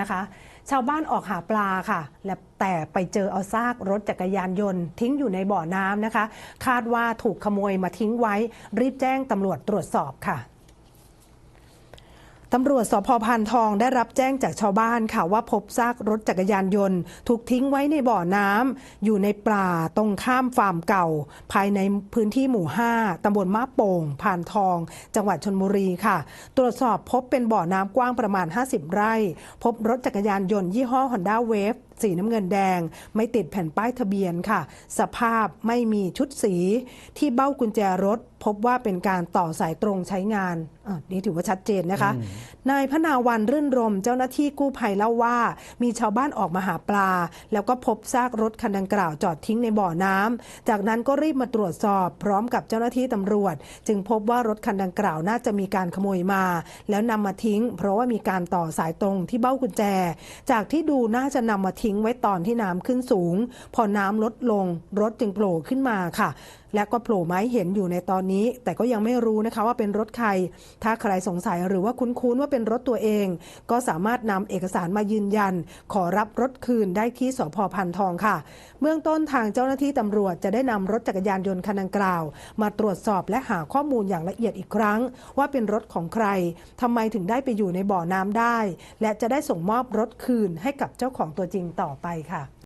นะคะ ชาวบ้านออกหาปลาค่ะ และแต่ไปเจอเอาซากรถจักรยานยนต์ ทิ้งอยู่ในบ่อน้ำนะคะ คาดว่าถูกขโมยมาทิ้งไว้ รีบแจ้งตำรวจตรวจสอบค่ะ ตำรวจสพพานทองได้รับแจ้งจากชาวบ้านค่ะว่าพบซากรถจักรยานยนต์ ถูกทิ้งไว้ในบ่อน้ำอยู่ในป่าตรงข้ามฟาร์มเก่า ภายในพื้นที่หมู่ 5ตำบลมาโป่งพานทอง จังหวัดชนบุรีค่ะ ตรวจสอบพบเป็นบ่อน้ำกว้างประมาณ 50 ไร่ พบรถจักรยานยนต์ยี่ห้อ Honda Wave สีน้ำเงินแดง ไม่ติดแผ่นป้ายทะเบียนค่ะ สภาพไม่มีชุดสี ที่เบ้ากุญแจรถ พบว่าเป็นการต่อสายตรงใช้งานอะนี่ถือว่าชัดเจนนะคะ นายพนาวันรื่นรมเจ้าหน้าที่กู้ภัยเล่าว่า มีชาวบ้านออกมาหาปลา แล้วก็พบซากรถคันดังกล่าวจอดทิ้งในบ่อน้ำจากนั้นก็รีบมาตรวจสอบพร้อมกับเจ้าหน้าที่ตำรวจ จึงพบว่ารถคันดังกล่าวน่าจะมีการขโมยมา แล้วนำมาทิ้ง เพราะว่ามีการต่อสายตรงที่เบ้ากุญแจ จากที่ดูน่าจะนำมาทิ้งไว้ตอนที่น้ำขึ้นสูง พอน้ำลดลงรถจึงโผล่ขึ้นมาค่ะและก็โผล่ไม้เห็นอยู่ในตอนนี้ แต่ก็ยังไม่รู้นะคะว่าเป็นรถใคร ถ้าใครสงสัยหรือว่าคุ้นๆว่าเป็นรถตัวเอง ก็สามารถนำเอกสารมายืนยัน ขอรับรถคืนได้ที่สพพันทองค่ะ เบื้องต้นทางเจ้าหน้าที่ตำรวจจะได้นำรถจักรยานยนต์คันดังกล่าว มาตรวจสอบและหาข้อมูลอย่างละเอียดอีกครั้ง ว่าเป็นรถของใครทำไมถึงได้ไปอยู่ในบ่อน้ำได้ และจะได้ส่งมอบรถคืนให้กับเจ้าของตัวจริงต่อไปค่ะ